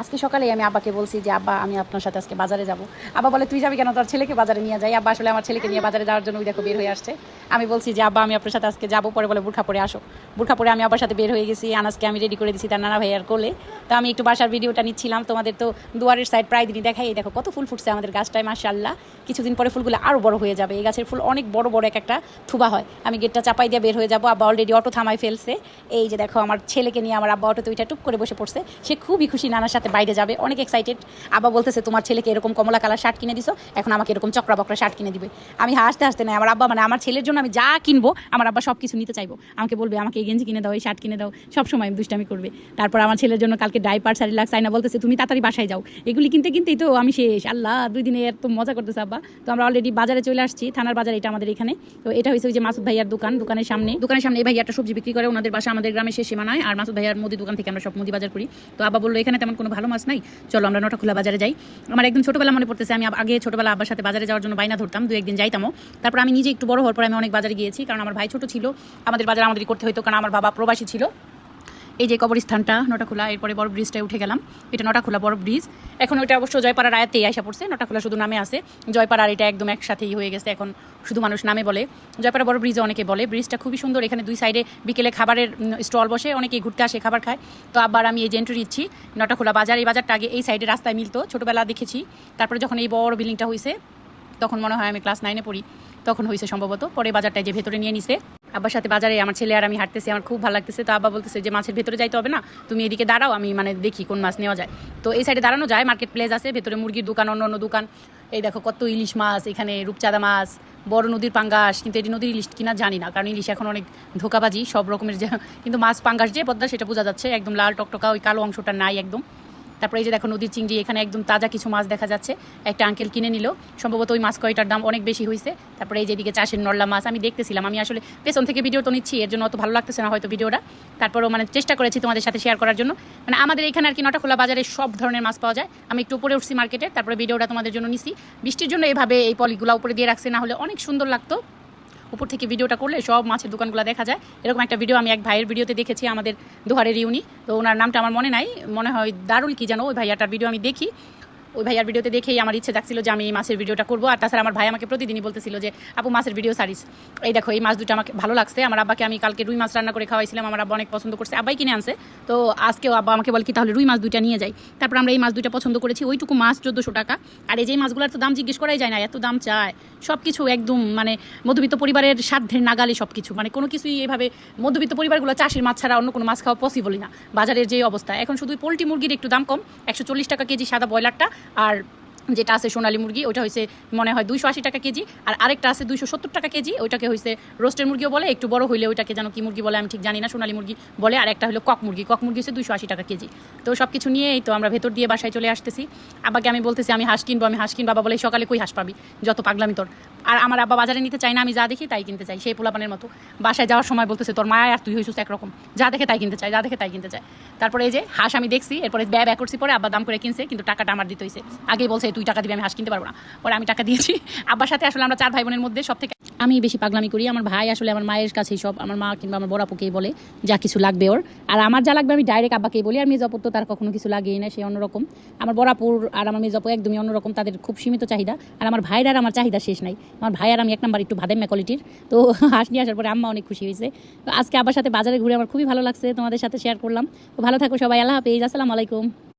আজকে সকালে আমি আব্বাকে বলছি যে, আব্বা, আমি আপনার সাথে আজকে বাজারে যাব। আব্বা বলে, তুই যাবি কেন? তোর ছেলেকে বাজারে নিয়ে যাই। আব্বা আসলে আমার ছেলেকে নিয়ে বাজারে যাওয়ার জন্য দেখো বের হয়ে আসছে। আমি বলছি যে, আব্বা, আমি আপনার সাথে আজকে যাব। পরে বলে, বুরখা পরে আসো। বুরখা পরে আমি আব্বার সাথে বের হয়ে গেছি। আনাজকে আমি রেডি করে দিচ্ছি তার নানা ভাইয়ার কোলে। তো আমি একটু বাসার ভিডিওটা নিচ্ছিলাম। তোমাদের তো দুয়ারের সাইড প্রায় দিনই দেখাই। এই দেখো কত ফুল ফুটছে আমাদের গাছটায় মাশাল্লাহ কিছুদিন পরে ফুলগুলো আরও বড় হয়ে যাবে। এই গাছের ফুল অনেক বড় বড় এক একটা থুবা হয়। আমি গেটটা চাপাই দিয়ে বের হয়ে যাব। আব্বা অলরেডি অটো থামাই ফেলছে। এই যে দেখো, আমার ছেলেকে নিয়ে আমার আব্বা অটোতে ওইটা টুক করে বসে পড়ছে। সে খুবই খুশি নানার সাথে বাইরে যাবে, অনেক এক্সাইটেড আব্বা বলতেছে, তোমার ছেলেকে এরকম কমলা কালার শার্ট কিনে দিছো? এখন আমাকে এরকম চক্রা বকরা শার্ট কিনে দিবে। আমি হাসতে হাসতে নাই, আমার আব্বা মানে আমার ছেলের জন্য আমি যা কিনবো, আমার আব্বা সব কিছু নিতে চাইব। আমাকে বলবে, আমাকে এই গেঞ্জি কিনে দাও, এই শার্ট কিনে দাও সব সময় দুষ্টামি করবে। তারপর আমার ছেলের জন্য কালকে ডাইপার শাড়ি লাগছে আইনা বলতেছে, তুমি তাড়াতাড়ি বাসায় যাও। এগুলি কিনতে কিনতেই তো আমি শেষ। আল্লাহ, দুই দিনে এত মজা করতেছে আব্বা। তো আমরা অলরেডি বাজারে চলে আসছি, থানার বাজার এটা আমাদের এখানে। তো এটা হয়েছে যে মাসুদ ভাইয়ার দোকান, দোকানের সামনে। দোকানের সামনে এই ভাইয়াটা সবজি বিক্রি করে, ওনাদের বাসা আমাদের গ্রামে শেষ সীমানায় আর মাসুদ ভাইয়ার মুদি দোকান থেকে আমরা সব মুদি বাজার করি। তো আব্বা বলল, এখানে তেমন কোনো ভালো মাছ নাই। চলো আমরা নটা খোলা বাজারে যাই। আমার একদম ছোটোবেলা মনে পড়তেছে, আমি আগে ছোটোবেলা আব্বার সাথে বাজারে যাওয়ার জন্য বাইনা ধরতাম, দু একদিন যাইতামও। তারপর আমি নিজে একটু বড় হওয়ার পর আমি অনেক বাজারে গিয়েছি, কারণ আমার ভাই ছোটো ছিল। আমাদের বাজার আমাদের করতে হতো কারণ আমার বাবা প্রবাসী ছিল। এই যে কবরস্থানটা নটাখোলা এরপরে বড় ব্রিজটায় উঠে গেলাম। এটা নটাখোলা বড় ব্রিজ এখন ওইটা অবশ্য জয়পাড়ার আয়াতেই আসা পড়ছে নটাখোলা শুধু নামে আছে। জয়পাড়ার এটা একদম একসাথেই হয়ে গেছে, এখন শুধু মানুষ নামে বলে। জয়পাড়া বড় ব্রিজে অনেকে বলে ব্রিজটা খুবই সুন্দর, এখানে দুই সাইডে বিকেলে খাবারের স্টল বসে অনেকেই ঘুরতে আসে, খাবার খায়। তো আবার আমি এই যে এন্ট্রি দিচ্ছি নটাখোলা বাজার, এই বাজারটা আগে এই সাইডে রাস্তায় মিলতো, ছোটোবেলা দেখেছি। তারপরে যখন এই বড় বিল্ডিংটা হয়েছে তখন মনে হয় আমি ক্লাস নাইনে পড়ি, তখন হয়েছে সম্ভবত, পরে বাজারটায় যে ভেতরে নিয়ে নিছে। আব্বার সাথে বাজারে আমার ছেলে আর আমি হাঁটতেছি, আমার খুব ভালো লাগতেছে। তো আব্বা বলতেছে যে, মাছের ভেতরে যাইতে হবে না, তুমি এদিকে দাঁড়াও, আমি মানে দেখি কোন মাছ নেওয়া যায়। তো এই সাইডে দাঁড়ানো যায় মার্কেট প্লেস আছে, ভেতরে মুরগির দোকান, অন্য অন্য দোকান। এই দেখো কত ইলিশ মাছ, এখানে রূপচাঁদা মাছ, বড় নদীর পাঙ্গাস, কিন্তু এটি নদীর ইলিশ কিনা জানি না, কারণ ইলিশ এখন অনেক ধোকাবাজি, সব রকমের কিন্তু মাছ পাঙ্গাস যে পদ্মা, সেটা বোঝা যাচ্ছে, একদম লাল টকটকা, ওই কালো অংশটা নাই একদম। তারপরে এই যে দেখো নদীর চিংড়ি, এখানে একদম তাজা কিছু মাছ দেখা যাচ্ছে। একটা আঙ্কেল কিনে নিল। সম্ভবত ওই মাছ কয়টার দাম অনেক বেশি হয়েছে তারপরে এই যেদিকে চাষের নল্লা মাছ, আমি দেখতেছিলাম। আমি আসলে পেছন থেকে ভিডিও তো নিচ্ছি, এর জন্য অত ভালো লাগতেছে না হয়তো ভিডিওটা তারপরেও মানে চেষ্টা করেছি তোমাদের সাথে শেয়ার করার জন্য। মানে আমাদের এখানে আর কি নটা খোলা বাজারে সব ধরনের মাছ পাওয়া যায়। আমি একটু উপরে উঠছি মার্কেটে তারপরে ভিডিওটা তোমাদের জন্য নিছি। বৃষ্টির জন্য এইভাবে এই পলিগুলো উপরে দিয়ে রাখছে, না হলে অনেক সুন্দর লাগতো। উপর থেকে ভিডিওটা করলে সব মাছের দোকানগুলো দেখা যায়। এরকম একটা ভিডিও আমি এক ভাইয়ের ভিডিওতে দেখেছি, আমাদের দোহারের ইউনি। তো ওনার নামটা আমার মনে নাই। মনে হয় দারুল কি জানো ওই ভাইয়াটার ভিডিও আমি দেখি। ওই ভাইয়ার ভিডিওতে দেখেই আমার ইচ্ছে জাগছিল যে আমি এই মাছের ভিডিওটা করব। আর তাছাড়া আমার ভাই আমাকে প্রতিদিনই বলতেছিল যে, আপু, মাছের ভিডিও সারিস। এই দেখো, এই মাছ দুটো আমাকে ভালো লাগছে। আমার আব্বাকে আমি কালকে রুই মাছ রান্না করে খাওয়াইছিলাম। আমার আব্বা অনেক পছন্দ করছে। আব্বাই কিনে আনছে। তো আজকেও আব্বা আমাকে বলে কি, তাহলে রুই মাছ দুইটা নিয়ে যাই। তারপর আমরা এই মাছ দুইটা পছন্দ করেছি। ওইটুকু মাছ চোদ্দোশো টাকা। আর এই যে মাছগুলোর তো দাম জিজ্ঞেস করাই যায় না, এত দাম চায়। সব কিছু একদম মানে মধ্যবিত্ত পরিবারের সাধ্যের নাগালে সব কিছু মানে কোনো কিছুই এভাবে মধ্যবিত্ত পরিবারগুলো চাষের মাছ ছাড়া অন্য কোনো মাছ খাওয়া পসিবলই না। বাজারের যে অবস্থা। এখন শুধু পোলট্রি মুরগির একটু দাম কম। একশো চল্লিশ টাকা কেজি সাদা ব্রয়লারটা। আর যেটা আছে সোনালী মুরগি, ওটা হয়েছে মনে হয় দুইশো আশি টাকা কেজি। আর আরেকটা আছে দুইশো সত্তর টাকা কেজি, ওইটাকে হয়েছে রোস্টের মুরগিও বলে। একটু বড় হইলে ওইটাকে যেন কি মুরগি বলে আমি ঠিক জানি না, সোনালী মুরগি বলে। আর একটা হলো কক মুরগি কক মুরগি হচ্ছে দুইশো আশি টাকা কেজি। তো সব কিছু নিয়েই তো আমরা ভেতর দিয়ে বাসায় চলে আসতেছি। আব্বাকে আমি বলতেছি, আমি হাঁস কিনবো, আমি হাঁস কিনবো। বাবা বলে সকালে কই হাঁস পাবি? যত পাগলামি তোর। আর আমার আব্বা বাজারে নিতে চাই না, আমি যা দেখি তাই কিনতে চাই, সেই পোলাপানের মতো। বাসায় যাওয়ার সময় বলতেছে, তোর মায়া আর তুই হইছিস একরকম। যা দেখে তাই কিনতে চাই যা দেখে তাই কিনতে চাই তারপরে এই যে হাঁস আমি দেখছি, এরপরে ব্যয় ব্যয় করছি পরে আব্বা দাম করে কিনছে, কিন্তু টাকাটা আমার দিতে হয়েছে আগেই বলছে টাকা দিবি, আমি হাঁস কিনতে পারব না। পরে আমি টাকা দিয়েছি। আব্বার সাথে আসলে আমরা চার ভাই বোনের মধ্যে সব থেকে আমি বেশি পাগলামি করি। আমার ভাই আসলে আমার মায়ের কাছেই সব। আমার মা কিংবা আমার বড় আপুকেই বলে, যা কিছু লাগবে ওর। আর আমার যা লাগবে আমি ডাইরেক্ট আব্বাকেই বলি। আর মেজাপুর তো তার কখনো কিছু লাগেই না, সে অন্যরকম। আমার বড়াপুর আর আমার মেজাপু একদমই অন্যরকম। তাদের খুব সীমিত চাহিদা। আর আমার ভাইয়ের আর আমার চাহিদা শেষ নাই। আমার ভাই আর আমি এক নাম্বার একটু ভাদেম্যা কোয়ালিটির তো হাঁস নিয়ে আসার পরে আম্মা অনেক খুশি হয়েছে। তো আজকে আবার সাথে বাজারে ঘুরে আমার খুবই ভালো লাগছে। তোমাদের সাথে শেয়ার করলাম। তো ভালো থাকো সবাই। আল্লাহ হাফেজ। আসসালামু আলাইকুম।